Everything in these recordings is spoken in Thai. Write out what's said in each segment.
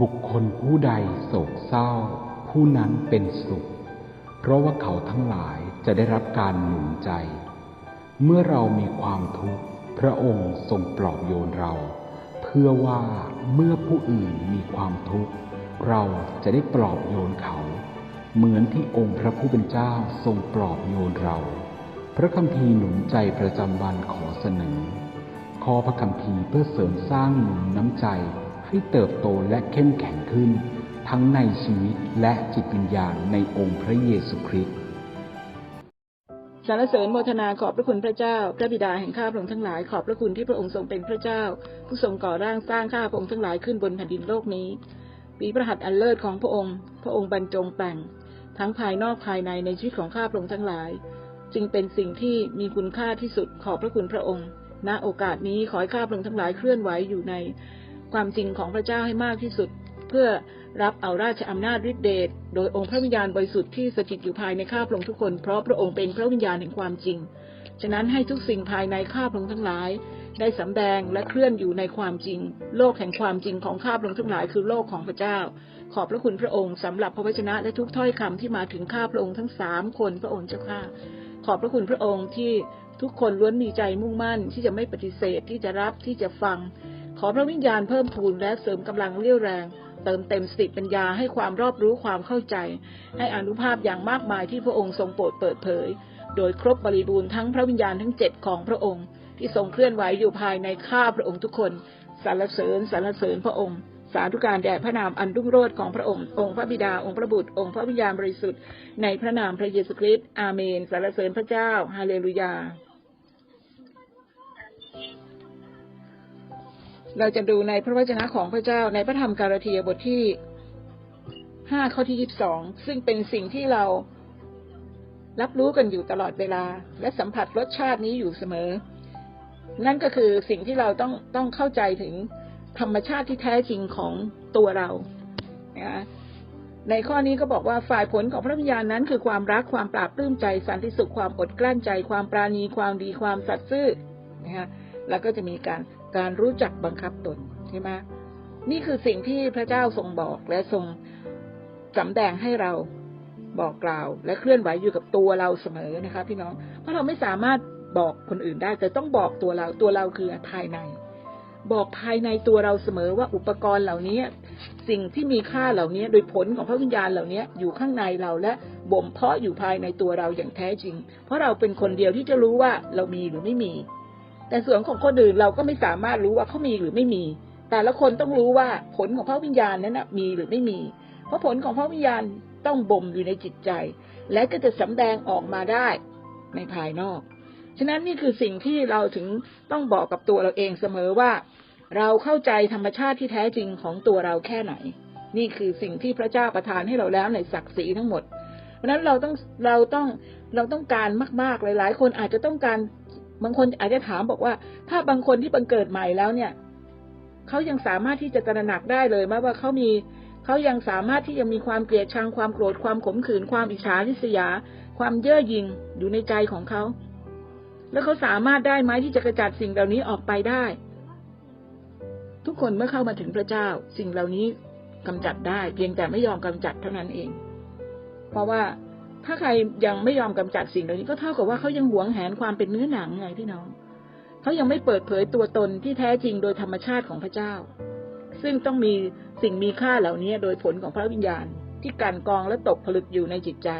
บุคคลผู้ใดโศกเศร้า ผู้นั้นเป็นสุข เพราะว่าเขาทั้งหลายจะได้รับการหนุนใจ เมื่อเรามีความทุกข์พระองค์ทรงปลอบโยนเรา เพื่อว่าเมื่อผู้อื่นมีความทุกข์ เราจะได้ปลอบโยนเขา เหมือนที่องค์พระผู้เป็นเจ้าทรงปลอบโยนเรา พระคัมภีร์หนุนใจประจำวันขอเสนอขอพระคัมภีร์เพื่อเสริมสร้างหนุนน้ำใจ ให้เติบโตและเข้มแข็งขึ้น ทั้งในชีวิตและจิตวิญญาณในองค์พระเยซูคริสต์สรรเสริญโมทนาขอบพระคุณพระเจ้า พระบิดาแห่งข้าพระองค์ทั้งหลายขอบพระคุณที่พระองค์ทรงเป็นพระเจ้า ผู้ทรงก่อร่างสร้างข้าพระองค์ทั้งหลายขึ้นบนแผ่นดินโลกนี้ปีพระหัตถ์อันเลิศของพระองค์ พระองค์บรรจงแต่ง ทั้งภายนอกภายในในชีวิตของข้าพระองค์ทั้งหลาย จึงเป็นสิ่งที่มีคุณค่าที่สุดขอบพระคุณพระองค์ ณโอกาสนี้ขอให้ข้าพระองค์ทั้งหลายเคลื่อนไหวอยู่ใน ความจริงของพระเจ้าให้มากที่สุด เพื่อรับเอาราชอำนาจฤทธิเดชโดยองค์พระวิญญาณบริสุทธิ์ที่สถิตอยู่ภายในข้าพระองค์ทุกคนเพราะพระองค์เป็นพระวิญญาณแห่งความจริง ฉะนั้นให้ทุกสิ่งภายในข้าพระองค์ทั้งหลาย ได้สำแดงและเคลื่อนอยู่ในความจริง โลกแห่งความจริงของข้าพระองค์ทั้งหลายคือโลกของพระเจ้า ขอบพระคุณพระองค์สำหรับพระวจนะและทุกถ้อยคำที่มาถึงข้าพระองค์ทั้งสามคนพระองค์เจ้าข้าขอบพระคุณพระองค์ที่ทุกคนล้วนมีใจมุ่งมั่นที่จะไม่ปฏิเสธที่จะรับที่จะฟัง ขอพระวิญญาณเพิ่มพูนและเสริมกำลังเรี่ยวแรง เติมเต็มสติปัญญาให้ความรอบรู้ความเข้าใจ ให้อนุภาพอย่างมากมายที่พระองค์ทรงโปรดเปิดเผย โดยครบบริบูรณ์ทั้งพระวิญญาณทั้งเจ็ดของพระองค์ ที่ทรงเคลื่อนไหวอยู่ภายในข้าพระองค์ทุกคนสรรเสริญสรรเสริญพระองค์สาธุการแด่พระนามอันรุ่งโรจน์ของพระองค์ องค์พระบิดา องค์พระบุตร องค์พระวิญญาณบริสุทธิ์ ในพระนามพระเยซูคริสต์ อาเมน สรรเสริญพระเจ้า ฮาเลลูยา เราจะดูในพระวจนะของพระเจ้าในพระธรรมกาลาเทียบทที่ห้าข้อที่ยี่สิบสองซึ่งเป็นสิ่งที่เรารับรู้กันอยู่ตลอดเวลา และสัมผัสรสชาตินี้อยู่เสมอ นั่นก็คือสิ่งที่เราต้องต้องเข้าใจถึงธรรมชาติที่แท้จริงของตัวเรานะคะในข้อนี้ก็บอกว่าฝ่ายผลของพระวิญญาณนั้นคือความรักความปราบปลื้มใจสันติสุขความอดกลั้นใจ ความปราณีความดีความสัตย์ซื่อนะคะแล้วก็จะมีการ การรู้จักบังคับตนใช่ไหมนี่คือสิ่งที่พระเจ้าทรงบอกและทรงสำแดงให้เราบอกกล่าว และเคลื่อนไหวอยู่กับตัวเราเสมอนะคะ พี่น้อง เพราะเราไม่สามารถบอกคนอื่นได้แต่ต้องบอกตัวเราตัวเราคือภายใน บอกภายในตัวเราเสมอว่าอุปกรณ์เหล่านี้ สิ่งที่มีค่าเหล่านี้โดยผลของพระวิญญาณเหล่านี้อยู่ข้างในเราและบ่มเพาะอยู่ภายในตัวเราอย่างแท้จริง เพราะเราเป็นคนเดียวที่จะรู้ว่าเรามีหรือไม่มี แต่ส่วนของคนอื่นเราก็ไม่สามารถรู้ว่าเขามีหรือไม่มี แต่ละคนต้องรู้ว่าผลของพระวิญญาณนั้นนะมีหรือไม่มี เพราะผลของพระวิญญาณต้องบ่มอยู่ในจิตใจ และก็จะสำแดงออกมาได้ในภายนอก ฉะนั้นนี่คือสิ่งที่เราถึงต้องบอกกับตัวเราเองเสมอว่า เราเข้าใจธรรมชาติที่แท้จริงของตัวเราแค่ไหน นี่คือสิ่งที่พระเจ้าประทานให้เราแล้วในศักดิ์ศรีทั้งหมด เพราะฉะนั้นเราต้องเราต้องเราต้องการมากๆหลาย ๆ คนอาจจะต้องการ บางคนอาจจะถามบอกว่า ถ้าบางคนที่บังเกิดใหม่แล้วเนี่ยเขายังสามารถที่จะตระหนักได้เลยไหมว่าเขามีเขายังสามารถที่จะมีความเกลียดชังความโกรธความขมขื่นความอิจฉาริษยา ความเย่อหยิ่งอยู่ในใจของเขาแล้วเขาสามารถได้ไหมที่จะกระจัดสิ่งเหล่านี้ออกไปได้ ทุกคนเมื่อเข้ามาถึงพระเจ้า สิ่งเหล่านี้กำจัดได้ เพียงแต่ไม่ยอมกำจัดเท่านั้นเอง เพราะว่า ถ้าใครยังไม่ยอมกำจัดสิ่งเหล่านี้ก็เท่ากับว่าเขายังหวงแหนความเป็นเนื้อหนังไงพี่น้อง เขายังไม่เปิดเผยตัวตนที่แท้จริงโดยธรรมชาติของพระเจ้า ซึ่งต้องมีสิ่งมีค่าเหล่านี้โดยผลของพระวิญญาณ ที่กลันกรองและตกผลึกอยู่ในจิตใจ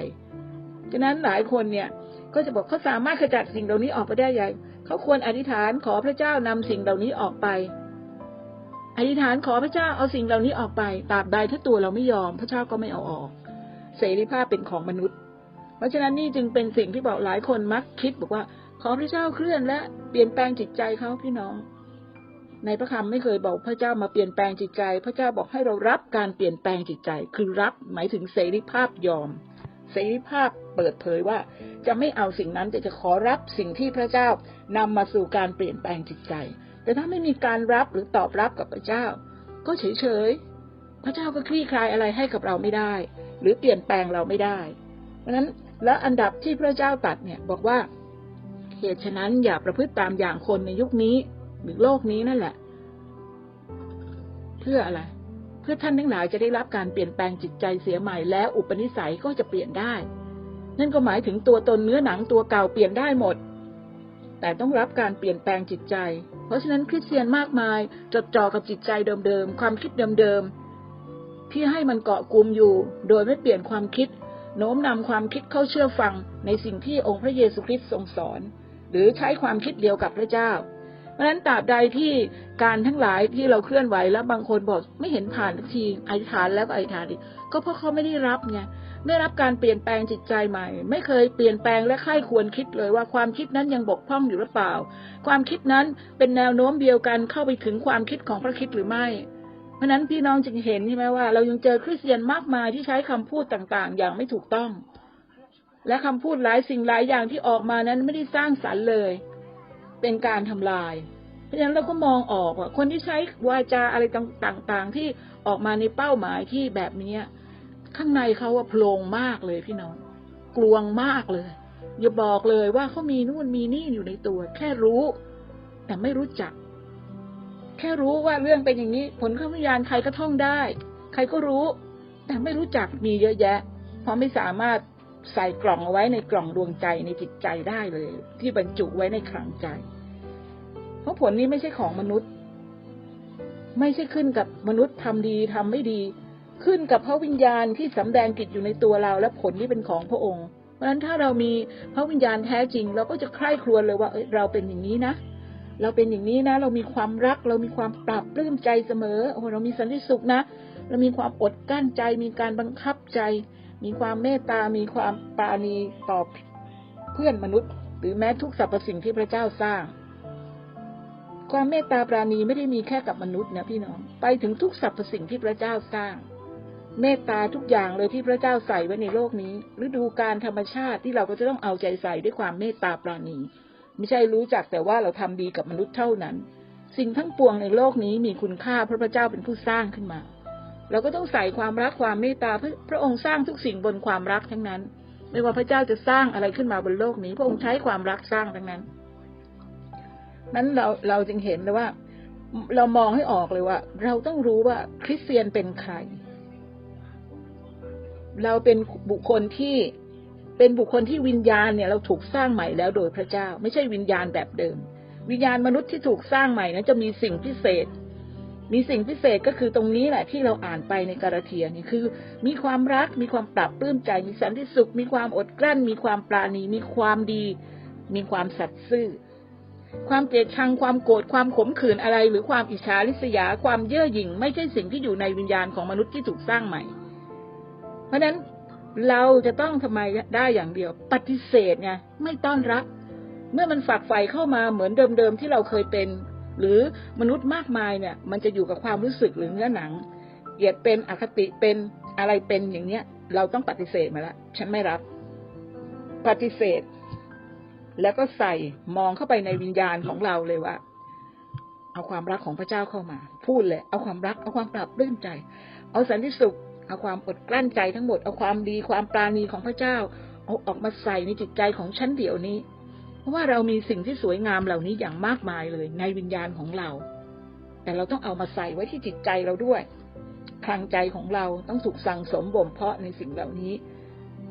ฉะนั้นหลายคนเนี่ยก็จะบอกเขาสามารถขจัดสิ่งเหล่านี้ออกไปได้ยังเขาควรอธิษฐานขอพระเจ้านำสิ่งเหล่านี้ออกไป อธิษฐานขอพระเจ้าเอาสิ่งเหล่านี้ออกไปตราบใดถ้าตัวเราไม่ยอม พระเจ้าก็ไม่เอาออก เสรีภาพเป็นของมนุษย์ เพราะฉะนั้นนี่จึงเป็นสิ่งที่บอกหลายคนมักคิดบอกว่า ขอพระเจ้าเคลื่อนและเปลี่ยนแปลงจิตใจเขาพี่น้อง ในพระคำไม่เคยบอกพระเจ้ามาเปลี่ยนแปลงจิตใจ พระเจ้าบอกให้เรารับการเปลี่ยนแปลงจิตใจ คือรับหมายถึงเสรีภาพยอม เสรีภาพเปิดเผยว่า จะไม่เอาสิ่งนั้นแต่จะขอรับสิ่งที่พระเจ้านำมาสู่การเปลี่ยนแปลงจิตใจ แต่ถ้าไม่มีการรับหรือตอบรับกับพระเจ้า ก็เฉยๆพระเจ้าก็คลี่คลายอะไรให้กับเราไม่ได้ หรือเปลี่ยนแปลงเราไม่ได้ เพราะฉะนั้น และอันดับที่พระเจ้าตัดเนี่ยบอกว่าเหตุฉะนั้นอย่าประพฤติตามอย่างคนในยุคนี้หรือโลกนี้นั่นแหละ เพื่ออะไร เพื่อท่านทั้งหลายจะได้รับการเปลี่ยนแปลงจิตใจเสียใหม่แล้วอุปนิสัยก็จะเปลี่ยนได้ นั่นก็หมายถึงตัวตนเนื้อหนังตัวเก่าเปลี่ยนได้หมด แต่ต้องรับการเปลี่ยนแปลงจิตใจ เพราะฉะนั้นคริสเตียนมากมาย จดจ่อกับจิตใจเดิมๆความคิดเดิมๆที่ให้มันเกาะกลุ่มอยู่ โดยไม่เปลี่ยนความคิด โน้มนำความคิดเข้าเชื่อฟังในสิ่งที่องค์พระเยซูคริสต์ทรงสอน หรือใช้ความคิดเดียวกับพระเจ้า เพราะนั้นตราบใดที่การทั้งหลายที่เราเคลื่อนไหวแล้วบางคนบอกไม่เห็นผ่านทีอธิษฐานแล้วก็อธิษฐานอีกก็เพราะเขาไม่ได้รับไงไม่รับการเปลี่ยนแปลงจิตใจใหม่ ไม่เคยเปลี่ยนแปลงและใคร่ควรคิดเลยว่าความคิดนั้นยังบกพร่องอยู่หรือเปล่า ความคิดนั้นเป็นแนวโน้มเดียวกันเข้าไปถึงความคิดของพระคิดหรือไม่ เพราะนั้นพี่น้องจึงเห็นใช่ไหมว่า เรายังเจอคริสเตียนมากมายที่ใช้คำพูดต่างๆ อย่างไม่ถูกต้อง และคำพูดหลายสิ่งหลายอย่างที่ออกมานั้นไม่ได้สร้างสรรค์เลย เป็นการทำลาย เพราะฉะนั้นเราก็มองออกว่าคนที่ใช้วาจาอะไรต่างๆ ที่ออกมาในเป้าหมายที่แบบนี้ข้างในเขาว่าโพลงมากเลยพี่น้อง กลวงมากเลย อย่าบอกเลยว่าเขามีนู่นมีนี่อยู่ในตัว แค่รู้ แต่ไม่รู้จัก แค่รู้ว่าเรื่องเป็นอย่างนี้ ผลข้าวิญญาณใครก็ท่องได้ ใครก็รู้ แต่ไม่รู้จักมีเยอะแยะ เพราะไม่สามารถใส่กล่องเอาไว้ในกล่องดวงใจในจิตใจได้เลย ที่บรรจุไว้ในคลังใจ เพราะผลนี้ไม่ใช่ของมนุษย์ ไม่ใช่ขึ้นกับมนุษย์ทำดีทำไม่ดี ขึ้นกับพระวิญญาณที่สำแดงกิจอยู่ในตัวเรา และผลที่เป็นของพระองค์ เพราะฉะนั้นถ้าเรามีพระวิญญาณแท้จริง เราก็จะใคร่ครวญเลยว่าเเราเป็นอย่างนี้นะ เราเป็นอย่างนี้นะ เรามีความรัก เรามีความปรับปลื้มใจเสมอโอ้เรามีสันติสุขนะ เรามีความอดกลั้นใจ มีการบังคับใจ มีความเมตตา มีความปราณีต่อเพื่อนมนุษย์ หรือแม้ทุกสรรพสิ่งที่พระเจ้าสร้าง ความเมตตาปราณีไม่ได้มีแค่กับมนุษย์นะพี่น้อง ไปถึงทุกสรรพสิ่งที่พระเจ้าสร้าง เมตตาทุกอย่างเลยที่พระเจ้าใส่ไว้ในโลกนี้ ฤดูการธรรมชาติที่เราก็จะต้องเอาใจใส่ด้วยความเมตตาปราณี ไม่ใช่รู้จักแต่ว่าเราทำดีกับมนุษย์เท่านั้น สิ่งทั้งปวงในโลกนี้มีคุณค่าเพราะพระเจ้าเป็นผู้สร้างขึ้นมา เราก็ต้องใส่ความรักความเมตตาพระพระองค์สร้างทุกสิ่งบนความรักทั้งนั้น ไม่ว่าพระเจ้าจะสร้างอะไรขึ้นมาบนโลกนี้ พระองค์ใช้ความรักสร้างทั้งนั้น นั้นเราเราจึงเห็นเลยว่า เรามองให้ออกเลยว่า เราต้องรู้ว่าคริสเตียนเป็นใคร เราเป็นบุคคลที่ เป็นบุคคลที่วิญญาณเนี่ยเราถูกสร้างใหม่แล้วโดยพระเจ้า ไม่ใช่วิญญาณแบบเดิม วิญญาณมนุษย์ที่ถูกสร้างใหม่นั้นจะมีสิ่งพิเศษ มีสิ่งพิเศษก็คือตรงนี้แหละที่เราอ่านไปในกาลาเทียนี่คือ มีความรักมีความปรับปลื้มใจ มีสันติสุข มีความอดกลั้น มีความปราณี มีความดี มีความสัตย์ซื่อ ความเกลียดชังความโกรธความขมขื่นอะไร หรือความอิจฉาริษยาความเย่อหยิ่ง ไม่ใช่สิ่งที่อยู่ในวิญญาณของมนุษย์ที่ถูกสร้างใหม่ เพราะนั้น เราจะต้องทำไมได้อย่างเดียว ปฏิเสธไงไม่ต้อนรับ เมื่อมันฝักใฝ่เข้ามาเหมือนเดิมๆที่เราเคยเป็น หรือมนุษย์มากมายเนี่ย มันจะอยู่กับความรู้สึกหรือเนื้อหนังเกลียดเป็นอคติเป็นอะไรเป็นอย่างเนี้ย เราต้องปฏิเสธมาแล้วฉันไม่รับ ปฏิเสธ แล้วก็ใส่มองเข้าไปในวิญญาณของเราเลยว่าเอาความรักของพระเจ้าเข้ามา พูดเลย เอาความรัก เอาความปรับปลื้มใจ เอาสันติสุข เอาความอดกลั้นใจทั้งหมด เอาความดีความปราณีของพระเจ้า เอาออกมาใส่ในจิตใจของฉันเดี๋ยวนี้ เพราะว่าเรามีสิ่งที่สวยงามเหล่านี้อย่างมากมายเลย ในวิญญาณของเรา แต่เราต้องเอามาใส่ไว้ที่จิตใจเราด้วยคลังใจของเราต้องถูกสั่งสมบ่มเพาะในสิ่งเหล่านี้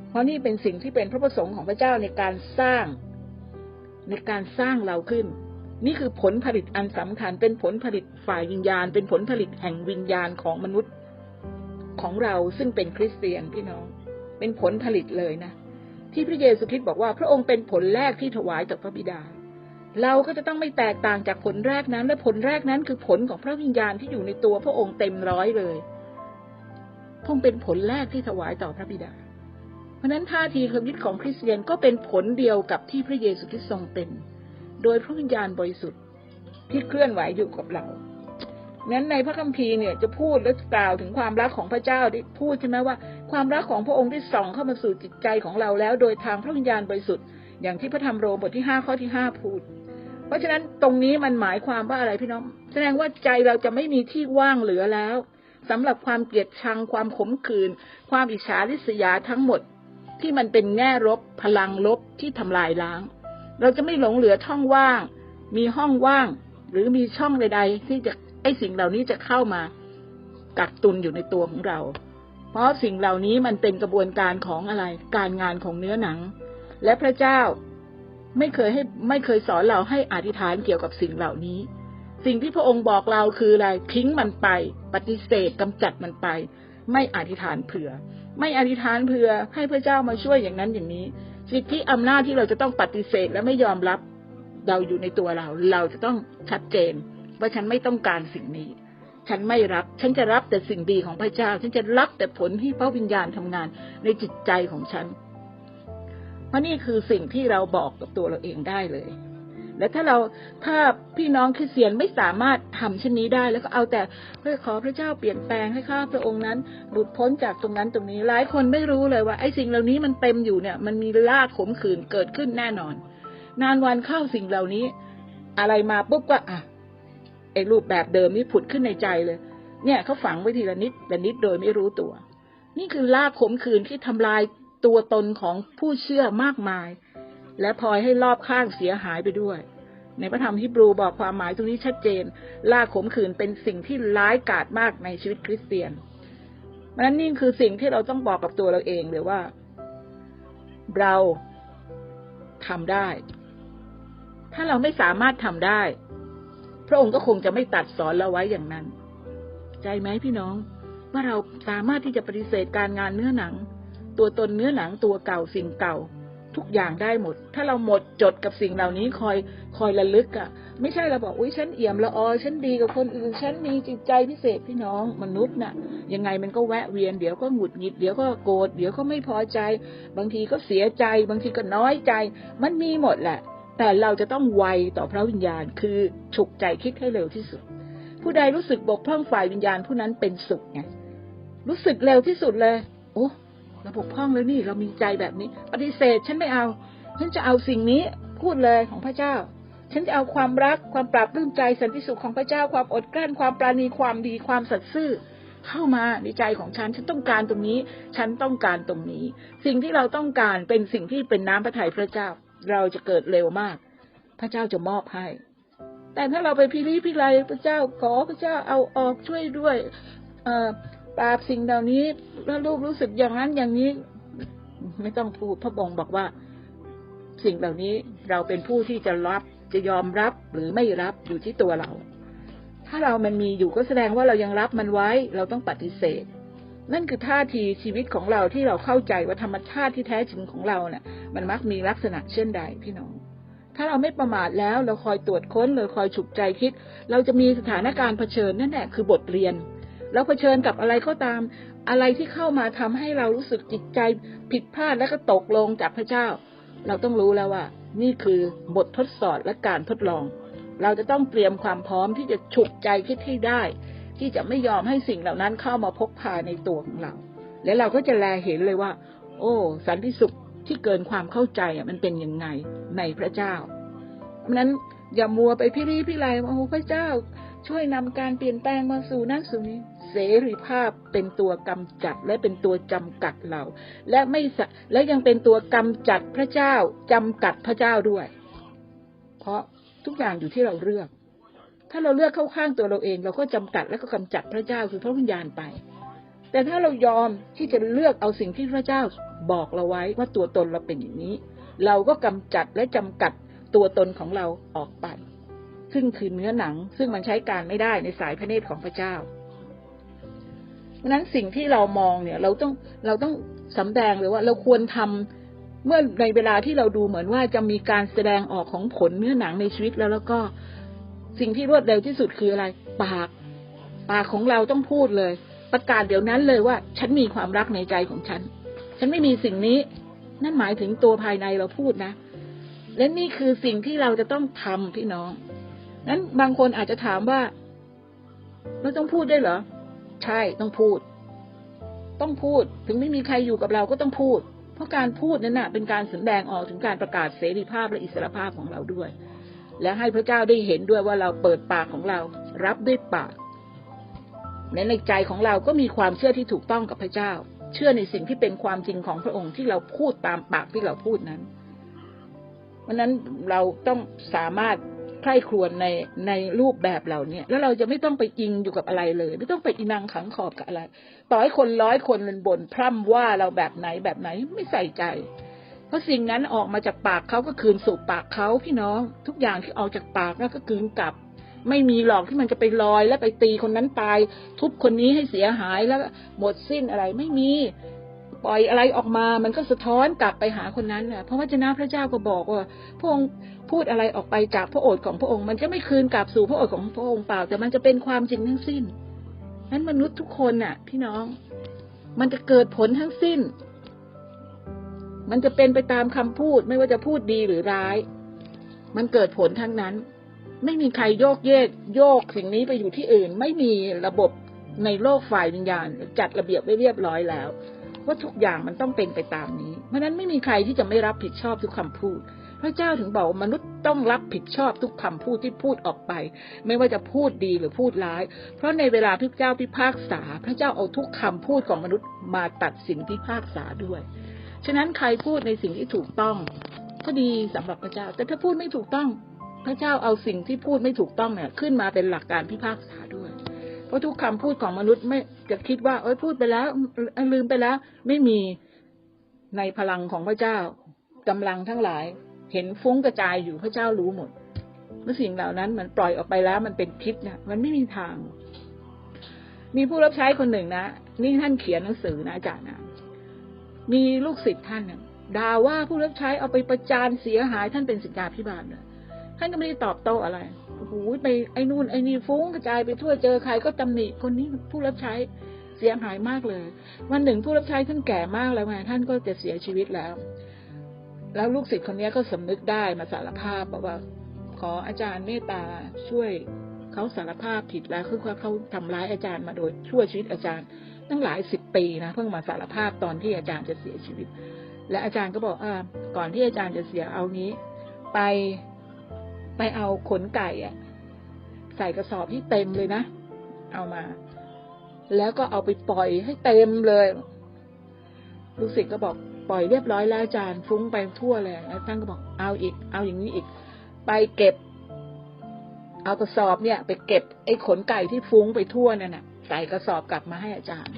เพราะนี่เป็นสิ่งที่เป็นพระประสงค์ของพระเจ้าในการสร้าง ในการสร้างเราขึ้น นี่คือผลผลิตอันสำคัญเป็นผลผลิตฝ่ายวิญญาณ เป็นผลผลิตแห่งวิญญาณของมนุษย์ ของเราซึ่งเป็นคริสเตียนพี่น้อง เป็นผลผลิตเลยนะ ที่พระเยซูคริสต์บอกว่าพระองค์เป็นผลแรกที่ถวายต่อพระบิดา เราก็จะต้องไม่แตกต่างจากผลแรกนั้น และผลแรกนั้นคือผลของพระวิญญาณที่อยู่ในตัวพระองค์เต็มร้อยเลยพระองค์เป็นผลแรกที่ถวายต่อพระบิดา เพราะนั้นท่าทีความคิดของคริสเตียนก็เป็นผลเดียวกับที่พระเยซูคริสต์ทรงเป็น โดยพระวิญญาณบริสุทธิ์ที่เคลื่อนไหวอยู่กับเรา นั้นในพระคัมภีร์เนี่ยจะพูดและกล่าวถึงความรักของพระเจ้าได้พูดใช่ไหมว่า ความรักของพระองค์ได้ส่องเข้ามาสู่จิตใจของเราแล้ว โดยทางพระวิญญาณบริสุทธิ์อย่างที่พระธรรมโรมบทที่ห้าข้อที่ห้าพูด เพราะฉะนั้นตรงนี้มันหมายความว่าอะไรพี่น้อง แสดงว่าใจเราจะไม่มีที่ว่างเหลือแล้วสำหรับความเกลียดชังความขมขื่นความอิจฉาริษยาทั้งหมด ที่มันเป็นแง่ลบพลังลบที่ทำลายล้าง เราจะไม่หลงเหลือช่องว่าง มีห้องว่าง หรือมีช่องใด ๆ ที่จะ อสิ่งเหล่านี้จะเข้ามากักตุนอยู่ในตัวของเรา เพราะสิ่งเหล่านี้มันเป็นกระบวนการของอะไร การงานของเนื้อหนัง และพระเจ้าไม่เคยให้ไม่เคยสอนเราให้อธิษฐานเกี่ยวกับสิ่งเหล่านี้ สิ่งที่พระองค์บอกเราคืออะไรทิ้งมันไป ปฏิเสธกำจัดมันไป ไม่อธิษฐานเผื่อ ไม่อธิษฐานเผื่อ ให้พระเจ้ามาช่วยอย่างนั้นอย่างนี้ สิทธิอำนาจที่เราจะต้องปฏิเสธและไม่ยอมรับเราอยู่ในตัวเรา เราจะต้องชัดเจน ว่าฉันไม่ต้องการสิ่งนี้ ฉันไม่รับ ฉันจะรับแต่สิ่งดีของพระเจ้า ฉันจะรับแต่ผลที่พระวิญญาณทำงานในจิตใจของฉัน เพราะนี่คือสิ่งที่เราบอกกับตัวเราเองได้เลย และถ้าเราถ้าพี่น้องคริสเตียนไม่สามารถทำเช่นนี้ได้ แล้วก็เอาแต่เพื่อขอพระเจ้าเปลี่ยนแปลงให้ข้าพระองค์นั้น หลุดพ้นจากตรงนั้นตรงนี้หลายคนไม่รู้เลยว่าไอ้สิ่งเหล่านี้มันเต็มอยู่เนี่ย มันมีลากขมขื่นเกิดขึ้นแน่นอน นานวันเข้าสิ่งเหล่านี้อะไรมาปุ๊บก็อะ ไอ้รูปแบบเดิมนี้ผุดขึ้นในใจเลย เนี่ยเขาฝังไว้ทีละนิดละนิดโดยไม่รู้ตัว นี่คือลากขมขืนที่ทำลายตัวตนของผู้เชื่อมากมาย และพลอยให้รอบข้างเสียหายไปด้วย ในพระธรรมฮิบรูบอกความหมายตรงนี้ชัดเจน ลากขมขืนเป็นสิ่งที่ร้ายกาจมากในชีวิตคริสเตียนเพราะนั้นนี่คือสิ่งที่เราต้องบอกกับตัวเราเองเลยว่า เราทำได้ ถ้าเราไม่สามารถทำได้ พระองค์ก็คงจะไม่ตัดสอนเราไว้อย่างนั้น ใจไหมพี่น้อง ว่าเราสามารถที่จะปฏิเสธการงานเนื้อหนัง ตัวตนเนื้อหนังตัวเก่าสิ่งเก่า ทุกอย่างได้หมด ถ้าเราหมดจดกับสิ่งเหล่านี้คอยคอยระลึกอะ่ะ ไม่ใช่เราบอกอุ้ยฉันเอี่ยมละออฉันดีกับคนอื่นฉันมีจิตใจพิเศษพี่น้องมนุษย์น่ะ ยังไงมันก็แวะเวียนเดี๋ยวก็หงุดหงิดเดี๋ยวก็โกรธเดี๋ยวก็ไม่พอใจ บางทีก็เสียใจ บางทีก็น้อยใจ มันมีหมดแหละ แต่เราจะต้องไวต่อพระวิญญาณคือฉุกใจคิดให้เร็วที่สุด ผู้ใดรู้สึกบกพร่องฝ่ายวิญญาณผู้นั้นเป็นสุขไงรู้สึกเร็วที่สุดเลย โอ้เราบกพร่องแล้วนี่เรามีใจแบบนี้ ปฏิเสธฉันไม่เอา ฉันจะเอาสิ่งนี้พูดเลยของพระเจ้า ฉันจะเอาความรักความปราบปลื้มใจสันติสุขของพระเจ้าความอดกลั้นความปราณีความดีความสัตย์ซื่อเข้ามาในใจของฉัน ฉันต้องการตรงนี้ ฉันต้องการตรงนี้ สิ่งที่เราต้องการเป็นสิ่งที่เป็นน้ำพระทัยพระเจ้า เราจะเกิดเร็วมาก พระเจ้าจะมอบให้ แต่ถ้าเราไปพิริพิไรพระเจ้าขอพระเจ้าเอาออกช่วยด้วยปราบสิ่งเหล่านี้แล้วลูกรู้สึกอย่างนั้นอย่างนี้ ไม่ต้องพูดพระองบอกว่า สิ่งเหล่านี้เราเป็นผู้ที่จะรับจะยอมรับหรือไม่รับอยู่ที่ตัวเรา ถ้าเรามันมีอยู่ก็แสดงว่าเรายังรับมันไว้ เราต้องปฏิเสธ นั่นคือท่าทีชีวิตของเราที่เราเข้าใจว่าธรรมชาติที่แท้จริงของเราเนี่ยมันมักมีลักษณะเช่นใดพี่น้อง ถ้าเราไม่ประมาทแล้วเราคอยตรวจค้นเราคอยฉุกใจคิด เราจะมีสถานการณ์เผชิญนั่นแหละคือบทเรียนแล้วเผชิญกับอะไรก็ตาม อะไรที่เข้ามาทำให้เรารู้สึกจิตใจผิดพลาดแล้วก็ตกลงจากพระเจ้า เราต้องรู้แล้วว่า นี่คือบททดสอบและการทดลอง เราจะต้องเตรียมความพร้อมที่จะฉุกใจคิดให้ได้ ที่จะไม่ยอมให้สิ่งเหล่านั้นเข้ามาพกพาในตัวของเรา และเราก็จะแลเห็นเลยว่า โอ้ สันติสุขที่เกินความเข้าใจอะมันเป็นยังไงในพระเจ้าเพราะนั้นอย่ามัวไปพิรีพิไรว่าโอ้พระเจ้า ช่วยนำการเปลี่ยนแปลงมาสู่นั่นสู่นี้เสรีภาพเป็นตัวกำจัดและเป็นตัวจำกัดเรา และไม่และยังเป็นตัวกำจัดพระเจ้าจำกัดพระเจ้าด้วย เพราะทุกอย่างอยู่ที่เราเลือก ถ้าเราเลือกเข้าข้างตัวเราเอง เราก็จำกัดและก็กำจัดพระเจ้าคือพระวิญญาณไป แต่ถ้าเรายอมที่จะเลือกเอาสิ่งที่พระเจ้าบอกเราไว้ว่าตัวตนเราเป็นอย่างนี้ เราก็กำจัดและจำกัดตัวตนของเราออกไป ซึ่งคือเนื้อหนังซึ่งมันใช้การไม่ได้ในสายพระเนตรของพระเจ้าเพราะนั้นสิ่งที่เรามองเนี่ยเราต้องเราต้องสำแดงเลยว่าเราควรทำเมื่อในเวลาที่เราดูเหมือนว่าจะมีการแสดงออกของผลเนื้อหนังในชีวิตแล้วแล้วก็ สิ่งที่รวดเร็วที่สุดคืออะไร ปาก ปากของเราต้องพูดเลย ประกาศเดี๋ยวนั้นเลยว่า ฉันมีความรักในใจของฉัน ฉันไม่มีสิ่งนี้ นั่นหมายถึงตัวภายในเราพูดนะ และนี่คือสิ่งที่เราจะต้องทำพี่น้องนั้นบางคนอาจจะถามว่าเราต้องพูดได้เหรอ ใช่ต้องพูด ต้องพูดถึงไม่มีใครอยู่กับเราก็ต้องพูด เพราะการพูดนั้นน่ะเป็นการแสดงออกถึงการประกาศเสรีภาพและอิสรภาพของเราด้วย และให้พระเจ้าได้เห็นด้วยว่าเราเปิดปากของเรารับด้วยปากและในใจของเราก็มีความเชื่อที่ถูกต้องกับพระเจ้า เชื่อในสิ่งที่เป็นความจริงของพระองค์ที่เราพูดตามปากที่เราพูดนั้นเพราะนั้นเราต้องสามารถใคร่ครวญในในรูปแบบเหล่าเนี้ยแล้วเราจะไม่ต้องไปอิงอยู่กับอะไรเลย ไม่ต้องไปอินังขังขอบกับอะไร ต่อให้คนร้อยคนมันบนพร่ำว่าเราแบบไหนแบบไหนไม่ใส่ใจ เพราะสิ่งนั้นออกมาจากปากเขาก็คืนสู่ปากเขาพี่น้อง ทุกอย่างที่ออกจากปากนั่นก็คืนกลับ ไม่มีหรอกที่มันจะไปลอยแล้วไปตีคนนั้นตาย ทุบคนนี้ให้เสียหายแล้วหมดสิ้นอะไรไม่มีปล่อยอะไรออกมา มันก็สะท้อนกลับไปหาคนนั้นนะเพราะว่าเจ้าพระเจ้าก็บอกว่า พระองค์พูดอะไรออกไปจากพระโอษฐ์ของพระองค์ มันจะไม่คืนกลับสู่พระโอษฐ์ของพระองค์เปล่า แต่มันจะเป็นความจริงทั้งสิ้นนั้นมนุษย์ทุกคนน่ะ พี่น้อง มันจะเกิดผลทั้งสิ้น มันจะเป็นไปตามคำพูดไม่ว่าจะพูดดีหรือร้าย มันเกิดผลทั้งนั้น ไม่มีใครโยกเยกโยกสิ่งนี้ไปอยู่ที่อื่น ไม่มีระบบในโลกฝ่ายวิญญาณ จัดระเบียบไว้เรียบร้อยแล้ว ว่าทุกอย่างมันต้องเป็นไปตามนี้ เพราะนั้นไม่มีใครที่จะไม่รับผิดชอบทุกคำพูด พระเจ้าถึงบอกมนุษย์ต้องรับผิดชอบทุกคำพูดที่พูดออกไป ไม่ว่าจะพูดดีหรือพูดร้าย เพราะในเวลาพระเจ้าพิพากษา พระเจ้าเอาทุกคำพูดของมนุษย์มาตัดสินพิพากษาด้วย ฉะนั้นใครพูดในสิ่งที่ถูกต้องก็ดีสำหรับพระเจ้า แต่ถ้าพูดไม่ถูกต้อง พระเจ้าเอาสิ่งที่พูดไม่ถูกต้องเนี่ยขึ้นมาเป็นหลักการพิพากษาด้วย เพราะทุกคำพูดของมนุษย์ไม่จะคิดว่า เอ้ยพูดไปแล้วลืมไปแล้ว ไม่มีในพลังของพระเจ้ากำลังทั้งหลาย เห็นฟุ้งกระจายอยู่พระเจ้ารู้หมดเมื่อสิ่งเหล่านั้นมันปล่อยออกไปแล้วมันเป็นพิษนะมันไม่มีทาง มีผู้รับใช้คนหนึ่งนะนี่ท่านเขียนหนังสือนะอาจารย์นะ มีลูกศิษย์ท่านนะด่าว่าผู้รับใช้เอาไปประจานเสียหายท่านเป็นสิทธาพิบาลเลยท่านก็ไม่ได้ตอบโต้อะไรโอ้โหไปไอ้นู่นไอ้นี่ฟุ้งกระจายไปทั่วเจอใครก็ตำหนิคนนี้ผู้รับใช้เสียหายมากเลย วันหนึ่งผู้รับใช้ท่านแก่มากแล้วไงท่านก็จะเสียชีวิตแล้ว แล้วลูกศิษย์คนนี้ก็สำนึกได้มาสารภาพบอกว่า ขออาจารย์เมตตาช่วยเขาสารภาพผิดแล้วคือว่าเขาทำร้ายอาจารย์มาโดยชั่วชีวิตอาจารย์ ตั้งหลายสิบปีนะเพิ่งมาสารภาพตอนที่อาจารย์จะเสียชีวิต และอาจารย์ก็บอกอ่าก่อนที่อาจารย์จะเสียเอางี้ ไปไปเอาขนไก่อะใส่กระสอบที่เต็มเลยนะ เอามา แล้วก็เอาไปปล่อยให้เต็มเลยลูกศิษย์ก็บอกปล่อยเรียบร้อยแล้วอาจารย์ฟุ้งไปทั่วเลยแล้วท่านก็บอกเอาอีก เอาอย่างนี้อีก ไปเก็บ เอากระสอบเนี่ย ไปเก็บไอ้ขนไก่ที่ฟุ้งไปทั่วนั่นน่ะ ใส่กระสอบกลับมาให้อาจารย์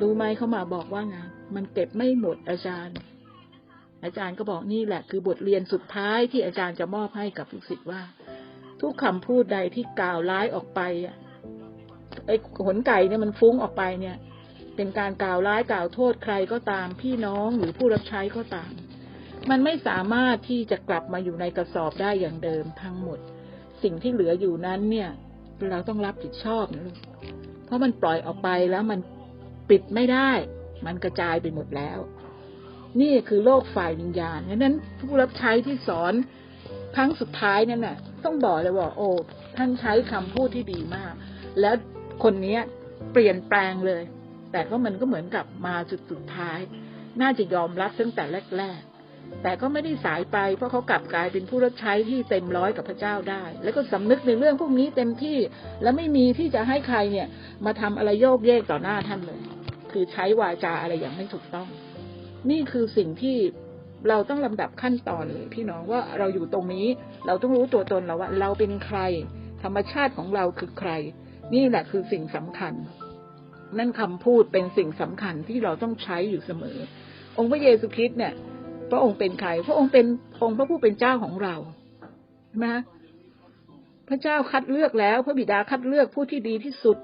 รู้ไหมเขามาบอกว่าไงมันเก็บไม่หมดอาจารย์ อาจารย์ก็บอกนี่แหละ คือบทเรียนสุดท้ายที่อาจารย์จะมอบให้กับลูกศิษย์ว่า ทุกคำพูดใดที่กล่าวร้ายออกไปอะไอ้ขนไก่เนี่ยมันฟุ้งออกไปเนี่ย เป็นการกล่าวร้ายกล่าวโทษใครก็ตาม พี่น้องหรือผู้รับใช้ก็ตาม มันไม่สามารถที่จะกลับมาอยู่ในกระสอบได้อย่างเดิมทั้งหมด สิ่งที่เหลืออยู่นั้นเนี่ย เราต้องรับผิดชอบนะลูกเพราะมันปล่อยออกไปแล้วมันปิดไม่ได้ มันกระจายไปหมดแล้ว นี่คือโลกฝ่ายวิญญาณดังนั้นผู้รับใช้ที่สอนครั้งสุดท้ายนั่นน่ะ ต้องบอกเลยว่า โอ้ท่านใช้คำพูดที่ดีมาก แล้วคนนี้เปลี่ยนแปลงเลย แต่ก็มันก็เหมือนกับมาจุดสุดท้าย น่าจะยอมรับตั้งแต่แรกๆ แต่ก็ไม่ได้สายไป เพราะเขากลับกลายเป็นผู้รับใช้ที่เต็มร้อยกับพระเจ้าได้ แล้วก็สำนึกในเรื่องพวกนี้เต็มที่และไม่มีที่จะให้ใครเนี่ย มาทำอะไรโยกเยกต่อหน้าท่านเลย คือใช้วาจาอะไรอย่างไม่ถูกต้อง นี่คือสิ่งที่เราต้องลำดับขั้นตอนเลยพี่น้องว่าเราอยู่ตรงนี้ เราต้องรู้ตัวตนเราว่า เราเป็นใคร ธรรมชาติของเราคือใคร นี่แหละคือสิ่งสำคัญ นั่นคำพูดเป็นสิ่งสำคัญที่เราต้องใช้อยู่เสมอ องค์พระเยซูคริสต์เนี่ย พระองค์เป็นใคร พระองค์เป็นองค์พระผู้เป็นเจ้าของเราใช่ไหมพระเจ้าคัดเลือกแล้ว พระบิดาคัดเลือกผู้ที่ดีที่สุด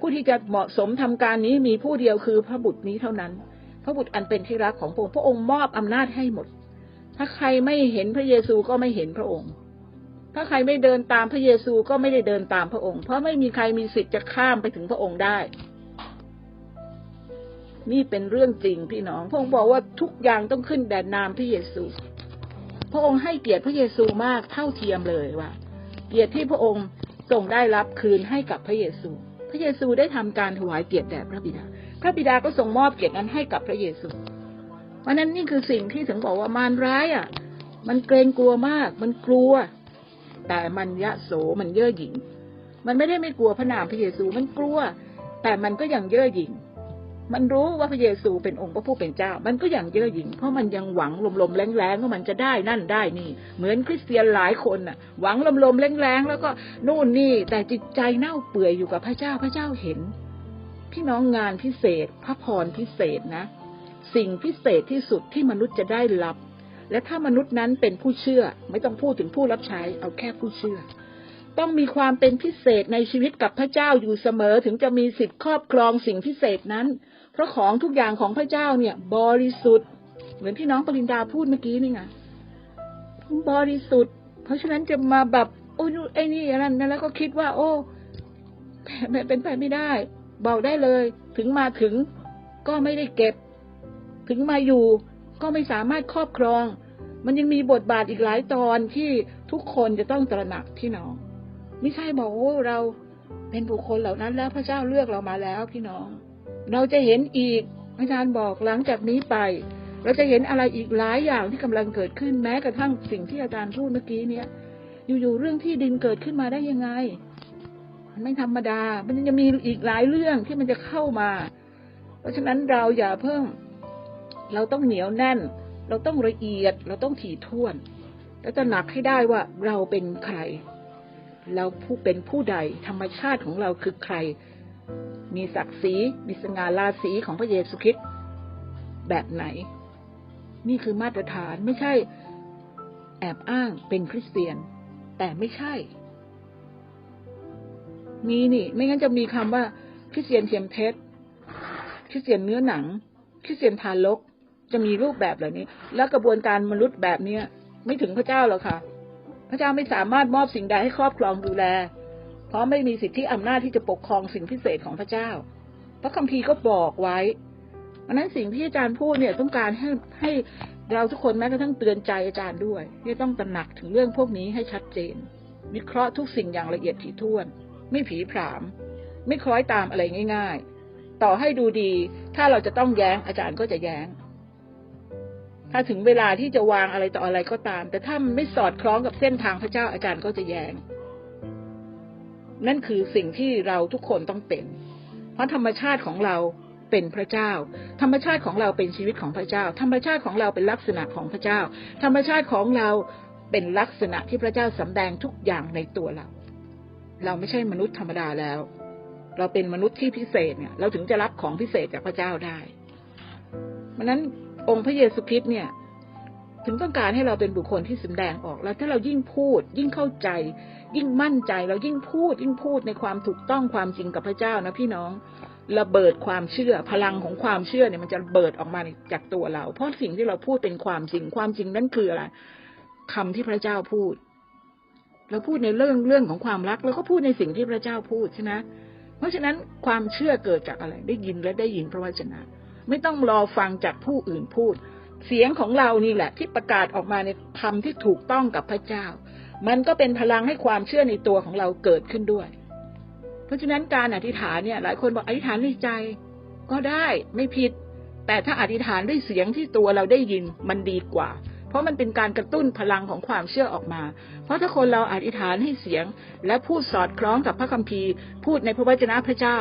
ผู้ที่จะเหมาะสมทำการนี้มีผู้เดียวคือพระบุตรนี้เท่านั้น พระบุตรอันเป็นที่รักของพระองค์ พระองค์มอบอำนาจให้หมด ถ้าใครไม่เห็นพระเยซูก็ไม่เห็นพระองค์ ถ้าใครไม่เดินตามพระเยซูก็ไม่ได้เดินตามพระองค์ เพราะไม่มีใครมีสิทธิ์จะข้ามไปถึงพระองค์ได้ นี่เป็นเรื่องจริงพี่น้อง พระองค์บอกว่าทุกอย่างต้องขึ้นแด่นามพระเยซู พระองค์ให้เกียรติพระเยซูมากเท่าเทียมเลยว่า เกียรติที่พระองค์ทรงได้รับคืนให้กับพระเยซู พระเยซูได้ทำการถวายเกียรติแด่พระบิดา พระบิดาก็ทรงมอบเกียรตินั้นให้กับพระเยซูเพราะนั้นนี่คือสิ่งที่ถึงบอกว่ามารร้ายอะ มันเกรงกลัวมาก มันกลัว แต่มันยะโสมันเย่อหยิ่ง มันไม่ได้ไม่กลัวพระนามพระเยซู มันกลัว แต่มันก็ยังเย่อหยิ่ง มันรู้ว่าพระเยซูเป็นองค์พระผู้เป็นเจ้า มันก็อยังเย่อหยิ่งเพราะมันยังหวังลมๆแรงๆว่ามันจะได้นั่นได้นี่ เหมือนคริสเตียนหลายคนน่ะ หวังลมๆแรงๆแล้วก็นู่นนี่ แต่จิตใจเน่าเปื่อยอยู่กับพระเจ้าพระเจ้าเห็น พี่น้องงานพิเศษ พระพรพิเศษนะ สิ่งพิเศษที่สุดที่มนุษย์จะได้รับ และถ้ามนุษย์นั้นเป็นผู้เชื่อ ไม่ต้องพูดถึงผู้รับใช้เอาแค่ผู้เชื่อต้องมีความเป็นพิเศษในชีวิตกับพระเจ้าอยู่เสมอถึงจะมีสิทธิ์ครอบครองสิ่งพิเศษนั้น เพราะของทุกอย่างของพระเจ้าเนี่ย บริสุทธิ์ เหมือนที่น้องปรินดาพูดเมื่อกี้นี่ไงบริสุทธิ์ เพราะฉะนั้นจะมาแบบโอ้ยไอ้นี่อะไรนั่นแล้วก็คิดว่า โอ้เป็นไปไม่ได้บอกได้เลย ถึงมาถึงก็ไม่ได้เก็บ ถึงมาอยู่ก็ไม่สามารถครอบครอง มันยังมีบทบาทอีกหลายตอนที่ทุกคนจะต้องตระหนักพี่น้อง ไม่ใช่บอกโอ้เราเป็นบุคคลเหล่านั้นแล้วพระเจ้าเลือกเรามาแล้วพี่น้อง เราจะเห็นอีกอาจารย์บอกหลังจากนี้ไป เราจะเห็นอะไรอีกหลายอย่างที่กำลังเกิดขึ้นแม้กระทั่งสิ่งที่อาจารย์พูดเมื่อกี้เนี่ย อยู่ๆเรื่องที่ดินเกิดขึ้นมาได้ยังไงมันไม่ธรรมดา มันจะมีอีกหลายเรื่องที่มันจะเข้ามา เพราะฉะนั้นเราอย่าเพิ่มเราต้องเหนียวแน่น เราต้องละเอียด เราต้องถี่ถ้วน แล้วจะหนักให้ได้ว่าเราเป็นใคร เราผู้เป็นผู้ใด ธรรมชาติของเราคือใคร มีศักดิ์ศรีมีสง่าราศีของพระเยซูคริสต์แบบไหน นี่คือมาตรฐานไม่ใช่ แอบอ้างเป็นคริสเตียน แต่ไม่ใช่ มีนี่ ไม่งั้นจะมีคำว่า คริสเตียนเทียมเท็จคริสเตียนเนื้อหนัง คริสเตียนทารกจะมีรูปแบบเหล่านี้ แล้วกระบวนการมนุษย์แบบเนี้ย ไม่ถึงพระเจ้าหรอกค่ะ พระเจ้าไม่สามารถมอบสิ่งใดให้ครอบครองดูแล เพราะไม่มีสิทธิอำนาจที่จะปกครองสิ่งพิเศษของพระเจ้า พระคัมภีร์ก็บอกไว้เพราะนั้นสิ่งที่อาจารย์พูดเนี่ยต้องการให้ให้เราทุกคนแม้กระทั่งเตือนใจอาจารย์ด้วยที่ต้องตระหนักถึงเรื่องพวกนี้ให้ชัดเจน วิเคราะห์ทุกสิ่งอย่างละเอียดถี่ถ้วน ไม่ผีผาม ไม่คล้อยตามอะไรง่าย ๆ ต่อให้ดูดี ถ้าเราจะต้องแย้งอาจารย์ก็จะแย้ง ถ้าถึงเวลาที่จะวางอะไรต่ออะไรก็ตาม แต่ถ้ามันไม่สอดคล้องกับเส้นทางพระเจ้าอาจารย์ก็จะแย้ง นั่นคือสิ่งที่เราทุกคนต้องเป็น เพราะธรรมชาติของเราเป็นพระเจ้า ธรรมชาติของเราเป็นชีวิตของพระเจ้า ธรรมชาติของเราเป็นลักษณะของพระเจ้า ธรรมชาติของเราเป็นลักษณะที่พระเจ้าสำแดงทุกอย่างในตัวเรา เราไม่ใช่มนุษย์ธรรมดาแล้ว เราเป็นมนุษย์ที่พิเศษเนี่ย เราถึงจะรับของพิเศษจากพระเจ้าได้เพราะนั้นองค์พระเยซูคริสต์เนี่ย ถึงต้องการให้เราเป็นบุคคลที่สำแดงออก แล้วถ้าเรายิ่งพูด ยิ่งเข้าใจ ยิ่งมั่นใจเรายิ่งพูด ยิ่งพูดในความถูกต้องความจริงกับพระเจ้านะพี่น้องระเบิดความเชื่อพลังของความเชื่อเนี่ยมันจะระเบิดออกมาจากตัวเรา เพราะสิ่งที่เราพูดเป็นความจริงความจริงนั่นคืออะไรคำที่พระเจ้าพูด เราพูดในเรื่องเรื่องของความรักเราก็พูดในสิ่งที่พระเจ้าพูดใช่ไหมเพราะฉะนั้นความเชื่อเกิดจากอะไร ได้ยินและได้ยินพระวจนะ ไม่ต้องรอฟังจากผู้อื่นพูด เสียงของเรานี่แหละ ที่ประกาศออกมาในคำที่ถูกต้องกับพระเจ้า มันก็เป็นพลังให้ความเชื่อในตัวของเราเกิดขึ้นด้วย เพราะฉะนั้นการอธิษฐานเนี่ย หลายคนบอกอธิษฐานในใจ ก็ได้ไม่ผิด แต่ถ้าอธิษฐานด้วยเสียงที่ตัวเราได้ยินมันดีกว่า เพราะมันเป็นการกระตุ้นพลังของความเชื่อออกมา เพราะถ้าคนเราอธิษฐานให้เสียง และพูดสอดคล้องกับพระคัมภีร์ พูดในพระวจนะพระเจ้า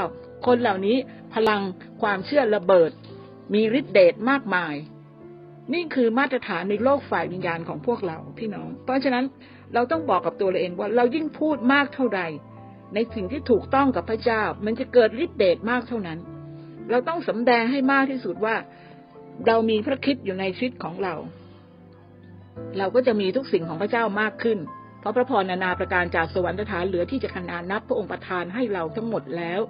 คนเหล่านี้พลังความเชื่อระเบิด มีฤทธิเดชมากมาย นี่คือมาตรฐานในโลกฝ่ายวิญญาณของพวกเราพี่น้อง เพราะฉะนั้นเราต้องบอกกับตัวเราเองว่าเรายิ่งพูดมากเท่าใด ในสิ่งที่ถูกต้องกับพระเจ้า มันจะเกิดฤทธิเดชมากเท่านั้น เราต้องสำแดงให้มากที่สุดว่า เรามีพระคิดอยู่ในชีวิตของเรา เราก็จะมีทุกสิ่งของพระเจ้ามากขึ้น เพราะพระพรนานาประการจากสวรรคฐานเหลือที่จะขนานนับพระองค์ประทานให้เราทั้งหมดแล้ว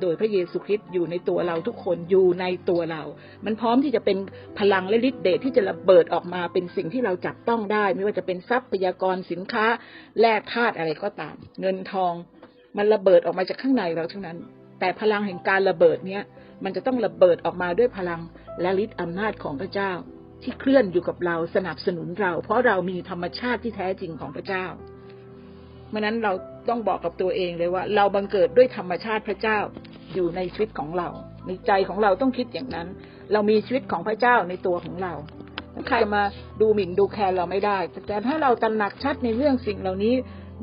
โดยพระเยซูคริสต์อยู่ในตัวเราทุกคนอยู่ในตัวเรา มันพร้อมที่จะเป็นพลังและฤทธิ์เดชที่จะระเบิดออกมาเป็นสิ่งที่เราจับต้องได้ ไม่ว่าจะเป็นทรัพยากรสินค้าแลกธาตุอะไรก็ตาม เงินทอง มันระเบิดออกมาจากข้างในเราเทั้งนั้น แต่พลังแห่งการระเบิดเนี้ยมันจะต้องระเบิดออกมาด้วยพลังและฤทธิ์อำนาจของพระเจ้า ที่เคลื่อนอยู่กับเราสนับสนุนเรา เพราะเรามีธรรมชาติที่แท้จริงของพระเจ้าเพราะนั้นเรา ต้องบอกกับตัวเองเลยว่า เราบังเกิดด้วยธรรมชาติพระเจ้าอยู่ในชีวิตของเรา ในใจของเราต้องคิดอย่างนั้น เรามีชีวิตของพระเจ้าในตัวของเราใครมาดูหมิ่นดูแคลนเราไม่ได้ แต่ถ้าเราตระหนักชัดในเรื่องสิ่งเหล่านี้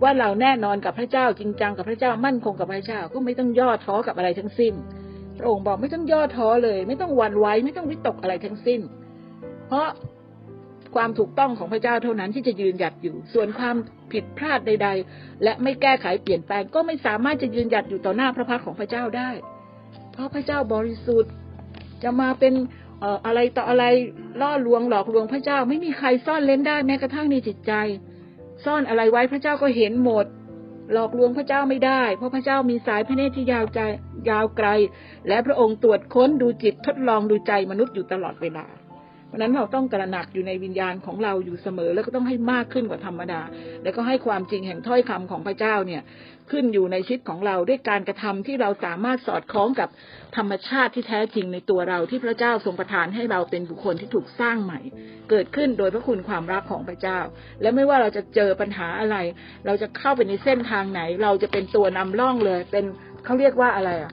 ว่าเราแน่นอนกับพระเจ้าจริงจังกับพระเจ้ามั่นคงกับพระเจ้าก็ไม่ต้องย่อท้อกับอะไรทั้งสิ้นพระองค์บอกไม่ต้องย่อท้อเลย ไม่ต้องหวั่นไหวไม่ต้องวิตกอะไรทั้งสิ้น เพราะ ความถูกต้องของพระเจ้าเท่านั้นที่จะยืนหยัดอยู่ ส่วนความผิดพลาดใด ๆ และไม่แก้ไขเปลี่ยนแปลงก็ไม่สามารถจะยืนหยัดอยู่ต่อหน้าพระพักของพระเจ้าได้ เพราะพระเจ้าบริสุทธิ์จะมาเป็นเอ่ออะไรต่ออะไรล่อลวงหลอกลวงพระเจ้า ไม่มีใครซ่อนเล้นได้แม้กระทั่งในจิตใจ ซ่อนอะไรไว้พระเจ้าก็เห็นหมด หลอกลวงพระเจ้าไม่ได้ เพราะพระเจ้ามีสายพระเนตรที่ยาวใจยาวไกล และพระองค์ตรวจค้นดูจิตทดลองดูใจมนุษย์อยู่ตลอดเวลา เพราะนั้นเราต้องตระหนักอยู่ในวิญญาณของเราอยู่เสมอ แล้วก็ต้องให้มากขึ้นกว่าธรรมดา แล้วก็ให้ความจริงแห่งถ้อยคำของพระเจ้าเนี่ยขึ้นอยู่ในชีวิตของเราด้วยการกระทำที่เราสามารถสอดคล้องกับธรรมชาติที่แท้จริงในตัวเราที่พระเจ้าทรงประทานให้เราเป็นบุคคลที่ถูกสร้างใหม่ เกิดขึ้นโดยพระคุณความรักของพระเจ้า และไม่ว่าเราจะเจอปัญหาอะไร เราจะเข้าไปในเส้นทางไหน เราจะเป็นตัวนำร่องเลย เป็นเขาเรียกว่าอะไรอะ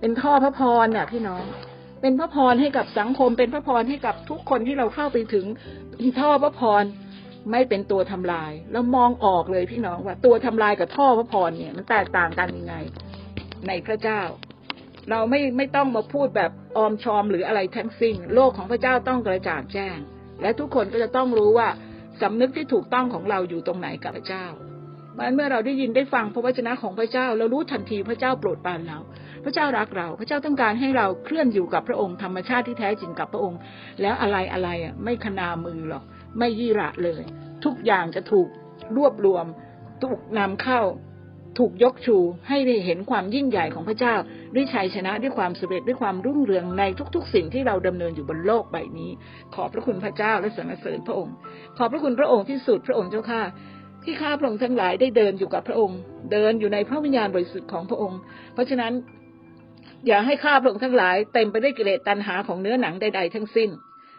เป็นท่อพระพรน่ะพี่น้อง เป็นพระพรให้กับสังคม เป็นพระพรให้กับทุกคนที่เราเข้าไปถึงท่อพระพรไม่เป็นตัวทำลาย แล้วมองออกเลยพี่น้องว่าตัวทำลายกับท่อพระพรเนี่ยมันแตกต่างกันยังไง ในพระเจ้า เราไม่ไม่ต้องมาพูดแบบออมชอมหรืออะไรทั้งสิ้นโลกของพระเจ้าต้องกระจ่างแจ้ง และทุกคนก็จะต้องรู้ว่าสำนึกที่ถูกต้องของเราอยู่ตรงไหนกับพระเจ้าเพราะฉะนั้นเมื่อเราได้ยินได้ฟังพระวจนะของพระเจ้า เรารู้ทันทีพระเจ้าโปรดปรานเรา พระเจ้ารักเรา พระเจ้าต้องการให้เราเคลื่อนอยู่กับพระองค์ธรรมชาติที่แท้จริงกับพระองค์ แล้วอะไรอะไรอะไม่ขนามือหรอกไม่ยี่ระเลย ทุกอย่างจะถูกรวบรวมถูกนำเข้าถูกยกชูให้ได้เห็นความยิ่งใหญ่ของพระเจ้า ด้วยชัยชนะด้วยความสำเร็จด้วยความรุ่งเรืองในทุก ๆ สิ่งที่เราดำเนินอยู่บนโลกใบนี้ ขอบพระคุณพระเจ้าและสรรเสริญพระองค์ ขอบพระคุณพระองค์ที่สุดพระองค์เจ้าค่ะที่ข้าพระองค์ทั้งหลายได้เดินอยู่กับพระองค์ เดินอยู่ในพระวิญญาณบริสุทธิ์ของพระองค์ เพราะฉะนั้น อย่าให้ข้าพระองค์ทั้งหลายเต็มไปด้วยกิเลสตัณหาของเนื้อหนังใดๆทั้งสิ้น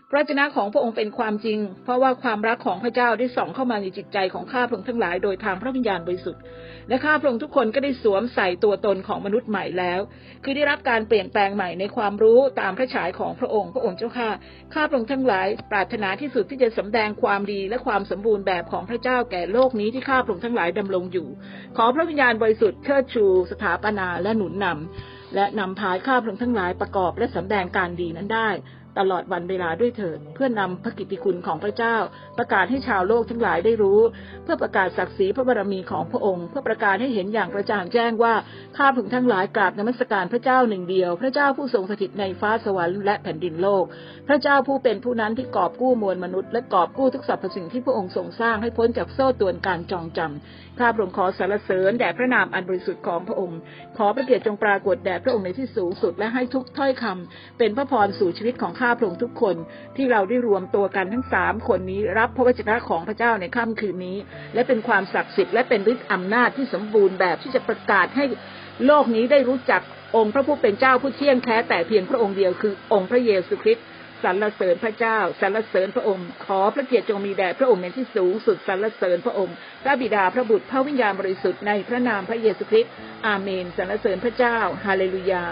พระวจนะของพระองค์เป็นความจริง เพราะว่าความรักของพระเจ้าได้ส่องเข้ามาในจิตใจของข้าพระองค์ทั้งหลายโดยทางพระวิญญาณบริสุทธิ์ และข้าพระองค์ทุกคนก็ได้สวมใส่ตัวตนของมนุษย์ใหม่แล้ว คือได้รับการเปลี่ยนแปลงใหม่ในความรู้ตามพระฉายของพระองค์ พระองค์เจ้าค่ะข้าพระองค์ทั้งหลายปรารถนาที่สุดที่จะสำแดงความดีและความสมบูรณ์แบบของพระเจ้าแก่โลกนี้ที่ข้าพระองค์ทั้งหลายดำรงอยู่ ขอพระวิญญาณบริสุทธิ์เชิดชู สถาปนาและหนุนนำ และนำพาข้าพระองค์ทั้งหลายประกอบและสำแดงการดีนั้นได้ ตลอดวันเวลาด้วยเถิด เพื่อนำพระกิตติคุณของพระเจ้า ประกาศให้ชาวโลกทั้งหลายได้รู้ เพื่อประกาศศักดิ์ศรีพระบารมีของพระองค์ เพื่อประกาศให้เห็นอย่างกระจ่างแจ้งว่าข้าพระองค์ทั้งหลายกราบนมัสการพระเจ้าหนึ่งเดียว พระเจ้าผู้ทรงสถิตในฟ้าสวรรค์และแผ่นดินโลก พระเจ้าผู้เป็นผู้นั้นที่กอบกู้มวลมนุษย์ และกอบกู้ทุกสรรพสิ่งที่พระองค์ทรงสร้างให้พ้นจากโซ่ตวนการจองจำ ข้าพระองค์ขอสรรเสริญแด่พระนามอันบริสุทธิ์ของพระองค์ ขอพระเกียรติจงปรากฏแด่พระองค์ในที่สูงสุดและให้ทุกถ้อยคำเป็นพระพรสู่ชีวิตของข้าพระองค์ทุกคน ที่เราได้รวมตัวกันทั้งสามคนนี้ รับพระวจนะของพระเจ้าในค่ำคืนนี้ และเป็นความศักดิ์สิทธิ์และเป็นฤทธิ์อำนาจที่สมบูรณ์แบบที่จะประกาศให้โลกนี้ได้รู้จักองค์พระผู้เป็นเจ้าผู้เที่ยงแท้แต่เพียงพระองค์เดียวคือองค์พระเยซูคริสต์ สรรเสริญพระเจ้าสรรเสริญพระองค์ ขอพระเกียรติจงมีแด่พระองค์ในที่สูงสุดสรรเสริญพระองค์ พระบิดาพระบุตรพระวิญญาณบริสุทธิ์ในพระนามพระเยซูคริสต์อาเมนสรรเสริญพระเจ้าฮาเลลูยา